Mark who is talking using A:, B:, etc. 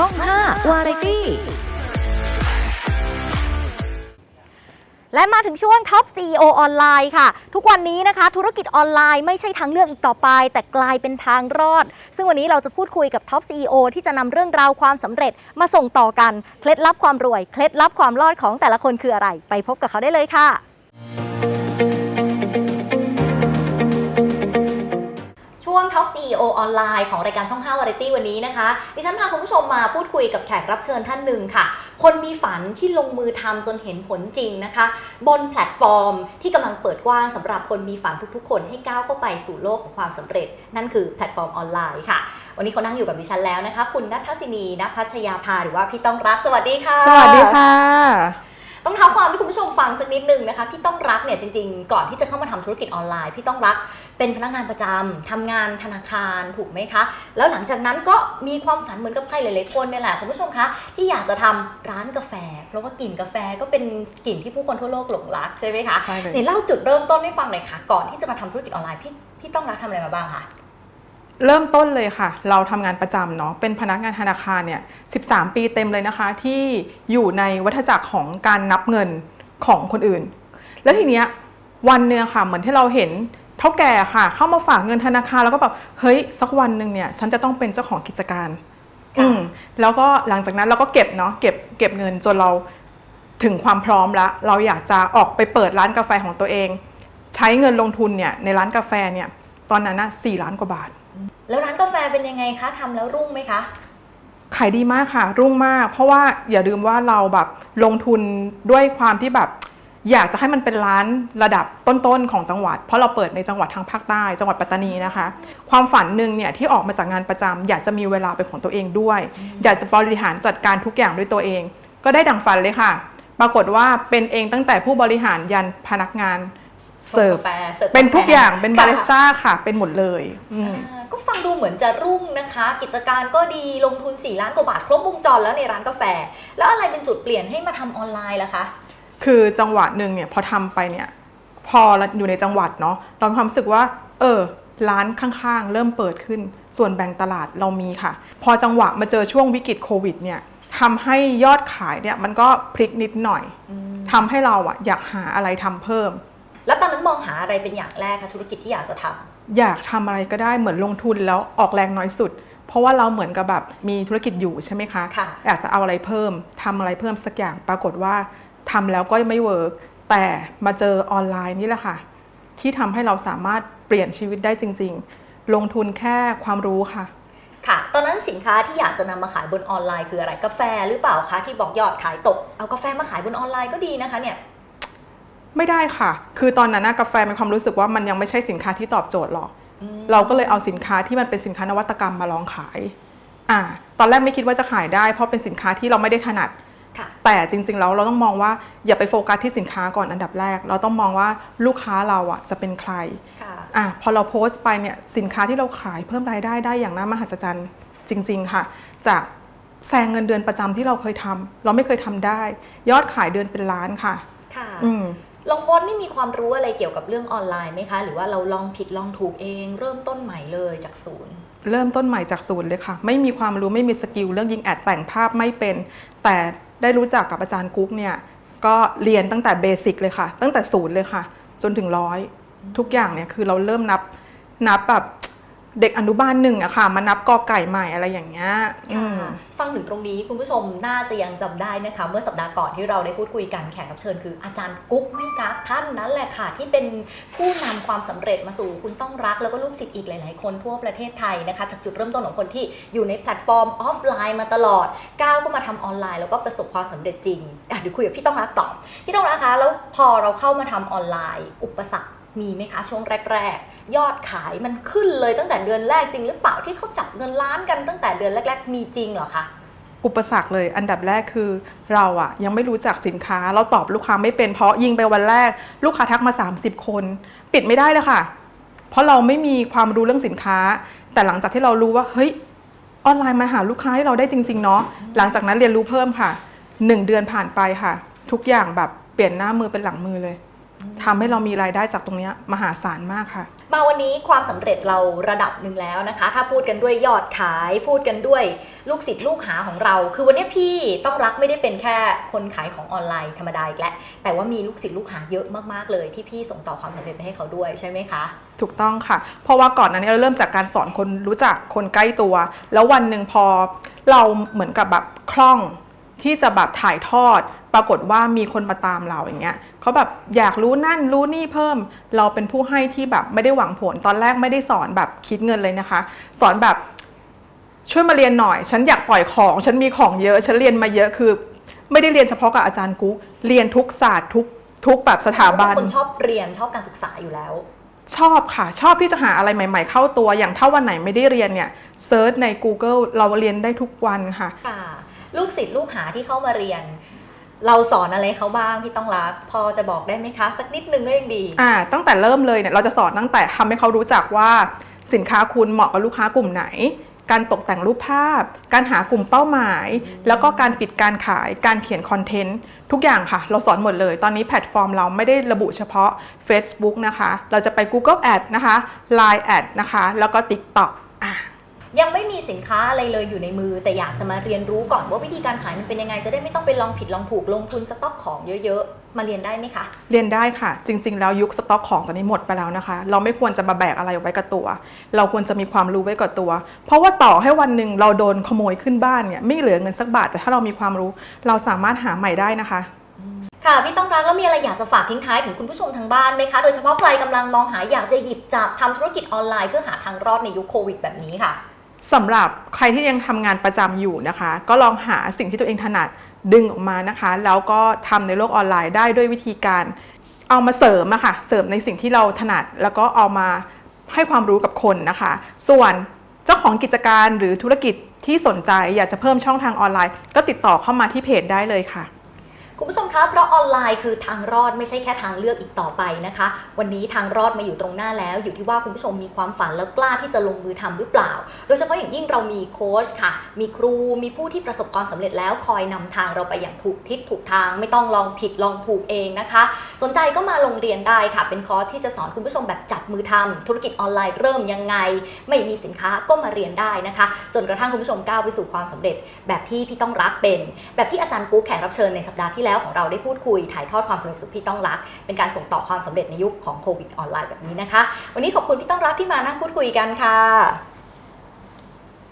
A: ช่อง 5 วาไรตี้
B: และมาถึงช่วง Top CEO ออนไลน์ค่ะ ทุกวันนี้นะคะ ธุรกิจออนไลน์ไม่ใช่ทางเลือกอีกต่อไป แต่กลายเป็นทางรอด ซึ่งวันนี้เราจะพูดคุยกับ Top CEO ที่จะนำเรื่องราวความสำเร็จมาส่งต่อกัน เคล็ดลับความรวย เคล็ดลับความรอดของแต่ละคนคืออะไร ไปพบกับเขาได้เลยค่ะ วง Top CEO ออนไลน์ของรายการช่อง5 Variety วันนี้นะคะ ดิฉันพาคุณผู้ชมมาพูดคุยกับแขกรับเชิญท่านหนึ่งค่ะ คนมีฝันที่ลงมือทำจนเห็นผลจริงนะคะ บนแพลตฟอร์มที่กำลังเปิดกว้างสำหรับคนมีฝันทุกๆ คนให้ก้าวเข้าไปสู่โลกของความสำเร็จ นั่นคือแพลตฟอร์มออนไลน์ค่ะ วันนี้เขานั่งอยู่กับดิฉันแล้วนะคะ คุณนัทศินีนภัชยาภาหรือว่าพี่ต้องรักสวัสดีค่ะ
C: สวัสดีค่ะ
B: ต้องเท้าความให้คุณผู้ชมฟังสักนิดนึงนะคะพี่ต้องรักเนี่ยจริง ๆ ก่อนที่จะเข้ามาทำธุรกิจออนไลน์พี่ต้องรักเป็นพนักงานประจำทำงานธนาคารถูกไหมคะ แล้วหลังจากนั้นก็มีความฝันเหมือนกับใครหลายๆคนเนี่ยแหละคุณผู้ชมคะที่อยากจะทำร้านกาแฟ เพราะว่ากลิ่นกาแฟก็เป็นกลิ่นที่ผู้คนทั่วโลกหลงรักใช่ไหมคะ
C: ใช่เลย
B: ไหนเล่าจุดเริ่มต้นให้ฟังหน่อยค่ะก่อนที่จะมาทำธุรกิจออนไลน์พี่พี่ต้องรักทำอะไรมาบ้างคะ
C: เริ่มต้นเลยค่ะ เราทำงานประจำเนาะเป็นพนักงานธนาคารเนี่ย 13 ปีเต็มเลยนะคะ ที่อยู่ในวัฏจักรของการนับเงินของคนอื่น แล้วทีเนี้ยวันเนื้ค่ะเหมือนที่เราเห็นเท่าแก่ค่ะ เข้ามาฝากเงินธนาคารแล้วก็แบบเฮ้ยสักวันหนึ่งเนี่ย ฉันจะต้องเป็นเจ้าของกิจการ
B: ค่ะ
C: อืมแล้วก็หลังจากนั้นเราก็เก็บเนาะเก็บเก็บเงินจนเราถึงความพร้อมแล้วเราอยากจะออกไปเปิดร้านกาแฟของตัวเอง ใช้เงินลงทุนเนี่ยในร้านกาแฟเนี่ย ตอนนั้นนะสี่ล้านกว่าบาท
B: แล้วร้านกาแฟเป็นยังไงคะทำแล้วรุ่งไหมคะ
C: ขายดีมากค่ะ รุ่งมาก เพราะว่าอย่าลืมว่าเราแบบลงทุนด้วยความที่แบบ อยากจะให้มันเป็นร้านระดับต้นๆของจังหวัด เพราะเราเปิดในจังหวัดทางภาคใต้ จังหวัดปัตตานีนะคะ ความฝันหนึ่งเนี่ยที่ออกมาจากงานประจำอยากจะมีเวลาเป็นของตัวเองด้วย อยากจะบริหารจัดการทุกอย่างด้วยตัวเอง ก็ได้ดังฝันเลยค่ะ ปรากฏว่าเป็นเองตั้งแต่ผู้บริหารยันพนักงานเสิร์ฟ
B: กาแฟเสิร์ฟ
C: เป็นทุกอย่างเป็นบาริส
B: ค่ะ
C: ต้าค่ะ เป็นหมดเลยอืม
B: อ่า ก็ฟังดูเหมือนจะรุ่งนะคะ กิจการก็ดีลงทุน 4 ล้านกว่าบาทครบวงจรแล้วในร้านกาแฟ แล้วอะไรเป็นจุดเปลี่ยนให้มาทำออนไลน์ล่ะคะ
C: คือจังหวะหนึ่งเนี่ยพอทำไปเนี่ยพอเราอยู่ในจังหวัดเนาะเรามีความรู้สึกว่า เออร้านข้างๆ เริ่มเปิดขึ้น ส่วนแบ่งตลาดเรามีค่ะ พอจังหวะมาเจอช่วงวิกฤตโควิดเนี่ยทำให้ยอดขายเนี่ยมันก็พลิกนิดหน่อยทำให้เราอะอยากหาอะไรทำเพิ่ม
B: แล้วตอนนั้นมองหาอะไรเป็นอย่างแรกคะธุรกิจที่อยากจะทำ
C: อยากทำอะไรก็ได้เหมือนลงทุนแล้วออกแรงน้อยสุด เพราะว่าเราเหมือนกับแบบมีธุรกิจอยู่ใช่ไหมคะ
B: ค่ะ
C: อยากจะเอาอะไรเพิ่มทำอะไรเพิ่มสักอย่างปรากฏว่าทำแล้วก็ไม่เวิร์กแต่มาเจอออนไลน์นี่แหละค่ะ ที่ทำให้เราสามารถเปลี่ยนชีวิตได้จริง ๆ ลงทุนแค่ความรู้ค่ะ
B: ค่ะ ตอนนั้นสินค้าที่อยากจะนำมาขายบนออนไลน์คืออะไรกาแฟหรือเปล่าคะที่บอกยอดขายตกเอากาแฟมาขายบนออนไลน์ก็ดีนะคะเนี่ย
C: ไม่ได้ค่ะ คือตอนนั้นนะกาแฟมีความรู้สึกว่ามันยังไม่ใช่สินค้าที่ตอบโจทย์หรอก เราก็เลยเอาสินค้าที่มันเป็นสินค้านวัตกรรมมาลองขาย อ่า ตอนแรกไม่คิดว่าจะขายได้ เพราะเป็นสินค้าที่เราไม่ได้ถนัด
B: ค่ะ
C: แต่จริงๆแล้วเราต้องมองว่าอย่าไปโฟกัสที่สินค้าก่อนอันดับแรก เราต้องมองว่าลูกค้าเราอะจะเป็นใคร
B: ค่ะ
C: อะพอเราโพสต์ไปเนี่ยสินค้าที่เราขายเพิ่มรายได้ได้อย่างน่ามหัศจรรย์จริง ๆค่ะ จากแซงเงินเดือนประจำที่เราเคยทำเราไม่เคยทำได้ ยอดขายเดือนเป็นล้านค่ะ
B: ค่ะ
C: อืม
B: ลอ งโพสต์นี่มีความรู้อะไรเกี่ยวกับเรื่องออนไลน์ไหมคะ หรือว่าเราลองผิดลองถูกเอง เริ่มต้นใหม่เลยจากศูนย์
C: เริ่มต้นใหม่จากศูนย์เลยค่ะ ไม่มีความรู้ไม่มีสกิลเรื่องยิงแอดแต่งภาพไม่เป็น แต่ได้รู้จักกับอาจารย์กุ๊กเนี่ยก็เรียนตั้งแต่เบสิกเลยค่ะ ตั้งแต่ศูนย์เลยค่ะ จนถึงร้อยทุกอย่างเนี่ยคือเราเริ่มนับนับแบบ เด็กอนุบาลหนึ่งอะค่ะมานับกอไก่ใหม่อะไรอย่างเงี้ยอืม
B: ฟังถึงตรงนี้คุณผู้ชมน่าจะยังจำได้นะคะ เมื่อสัปดาห์ก่อนที่เราได้พูดคุยกันแขกรับเชิญคืออาจารย์กุ๊กไม่กักท่านนั้นแหละค่ะ ที่เป็นผู้นำความสำเร็จมาสู่คุณต้องรักแล้วก็ลูกศิษย์อีกหลาย ๆ คนทั่วประเทศไทยนะคะ จากจุดเริ่มต้นของคนที่อยู่ในแพลตฟอร์มออฟไลน์มาตลอดก้าวก็มาทำออนไลน์แล้วก็ประสบความสำเร็จจริงอะเดี๋ยวคุยกับพี่ต้องรักต่อพี่ต้องรักคะแล้วพอเราเข้ามาทำออนไลน์ อุปสรรค มีไหมคะช่วงแรก ๆ ยอดขายมันขึ้นเลยตั้งแต่เดือนแรกจริงหรือเปล่าที่เขาจับเงินล้านกันตั้งแต่เดือนแรก ๆ มีจริงเหรอคะ
C: อุปสรรคเลยอันดับแรกคือเราอะยังไม่รู้จักสินค้า เราตอบลูกค้าไม่เป็นเพราะยิงไปวันแรก ลูกค้าทักมา 30 คน ปิดไม่ได้เลยค่ะ เพราะเราไม่มีความรู้เรื่องสินค้า แต่หลังจากที่เรารู้ว่าเฮ้ยออนไลน์มันหาลูกค้าให้เราได้จริง ๆ เนาะหลังจากนั้นเรียนรู้เพิ่มค่ะหนึ่งเดือนผ่านไปค่ะ ทุกอย่างแบบเปลี่ยนหน้ามือเป็นหลังมือเลย ทำให้เรามีรายได้จากตรงเนี้ยมหาศาลมากค่ะ
B: มาวันนี้ความสำเร็จเราระดับหนึ่งแล้วนะคะ ถ้าพูดกันด้วยยอดขาย พูดกันด้วยลูกศิษย์ลูกหาของเรา คือวันนี้พี่ต้องรักไม่ได้เป็นแค่คนขายของออนไลน์ธรรมดาอีกแล้วแต่ว่ามีลูกศิษย์ลูกหาเยอะมากๆเลย ที่พี่ส่งต่อความสำเร็จไปให้เขาด้วยใช่ไหมคะ
C: ถูกต้องค่ะ เพราะว่าก่อนหนั้นเราเริ่มจากการสอนคนรู้จักคนใกล้ตัว แล้ววันหนึ่งพอเราเหมือนกับแบบคล่องที่จะแบบถ่ายทอด ปรากฏว่ามีคนมาตามเราอย่างเงี้ยเขาแบบอยากรู้นั่นรู้นี่เพิ่ม เราเป็นผู้ให้ที่แบบไม่ได้หวังผล ตอนแรกไม่ได้สอนแบบคิดเงินเลยนะคะ สอนแบบช่วยมาเรียนหน่อย ฉันอยากปล่อยของ ฉันมีของเยอะ ฉันเรียนมาเยอะคือ ไม่ได้เรียนเฉพาะกับอาจารย์กุ๊กเรียนทุกศาสตร์ทุกทุกแบบสถาบัน
B: คนชอบเรียนชอบการศึกษาอยู่แล้ว
C: ชอบค่ะ ชอบที่จะหาอะไรใหม่ ๆ เข้าตัวอย่างถ้าวันไหนไม่ได้เรียนเนี่ยเซิร์ชใน Google เราเรียนได้ทุกวันค่ะ
B: ค่ะลูกศิษย์ลูกหาที่เข้ามาเรียน เราสอนอะไรเขาบ้างพี่ต้องรัก พอจะบอกได้ไหมคะ สักนิดนึงก็ยังดี
C: อ่า ตั้งแต่เริ่มเลยเนี่ยเราจะสอนตั้งแต่ทำให้เขารู้จักว่าสินค้าคุณเหมาะกับลูกค้ากลุ่มไหน การตกแต่งรูปภาพ การหากลุ่มเป้าหมาย แล้วก็การปิดการขายการเขียนคอนเทนต์ทุกอย่างค่ะ เราสอนหมดเลย ตอนนี้แพลตฟอร์มเราไม่ได้ระบุเฉพาะ Facebook นะคะ เราจะไป Google Ad นะคะ Line Ad นะคะ แล้วก็ TikTok อะ
B: ยังไม่มีสินค้าอะไรเลยอยู่ในมือ แต่อยากจะมาเรียนรู้ก่อนว่าวิธีการขายมันเป็นยังไง จะได้ไม่ต้องไปลองผิดลองถูกลงทุนสต็อกของเยอะๆ มาเรียนได้ไหมคะ
C: เรียนได้ค่ะ จริง ๆ แล้วยุคสต็อกของตอนนี้หมดไปแล้วนะคะ เราไม่ควรจะมาแบกอะไรไว้กับตัว เราควรจะมีความรู้ไว้กับตัว เพราะว่าต่อให้วันหนึ่งเราโดนขโมยขึ้นบ้านเนี่ยไม่เหลือเงินสักบาทแต่ถ้าเรามีความรู้ เราสามารถหาใหม่ได้นะคะ
B: ค่ะพี่ต้องรักแล้วมีอะไรอยากจะฝากทิ้งท้ายถึงคุณผู้ชมทางบ้านไหมคะ โดยเฉพาะใครกำลังมองหาอยากจะหยิบจับทำธุรกิจออนไลน์เพื่อหาทางรอดในยุคโควิดแบบนี้ค่ะ
C: สำหรับใครที่ยังทำงานประจำอยู่นะคะ ก็ลองหาสิ่งที่ตัวเองถนัดดึงออกมานะคะ แล้วก็ทำในโลกออนไลน์ได้ด้วยวิธีการ เอามาเสริมอะค่ะเสริมในสิ่งที่เราถนัด แล้วก็เอามาให้ความรู้กับคนนะคะ ส่วนเจ้าของกิจการหรือธุรกิจที่สนใจอยากจะเพิ่มช่องทางออนไลน์ ก็ติดต่อเข้ามาที่เพจได้เลยค่ะ
B: คุณผู้ชมคะ เพราะออนไลน์คือทางรอดไม่ใช่แค่ทางเลือกอีกต่อไปนะคะ วันนี้ทางรอดมาอยู่ตรงหน้าแล้ว อยู่ที่ว่าคุณผู้ชมมีความฝันแล้วกล้าที่จะลงมือทำหรือเปล่า โดยเฉพาะอย่างยิ่งเรามีโค้ชค่ะ มีครู มีผู้ที่ประสบความสำเร็จแล้วคอยนำทางเราไปอย่างถูกทิศถูกทาง ไม่ต้องลองผิดลองถูกเองนะคะ สนใจก็มาลงเรียนได้ค่ะ เป็นคอร์สที่จะสอนคุณผู้ชมแบบจับมือทำธุรกิจออนไลน์เริ่มยังไง ไม่มีสินค้าก็มาเรียนได้นะคะ จนกระทั่งคุณผู้ชมก้าวไปสู่ความสำเร็จ แบบที่พี่ต้องรักเป็น แบบที่อาจารย์กู๊กแขกรับเชิญในสัปดาห์ที่แล้วของเราได้พูดคุยถ่ายทอดความสำเร็จสุดพี่ต้องรัก เป็นการส่งต่อความสำเร็จในยุคของโควิดออนไลน์แบบนี้นะคะ วันนี้ขอบคุณพี่ต้องรักที่มานั่งพูดคุยกันค่ะ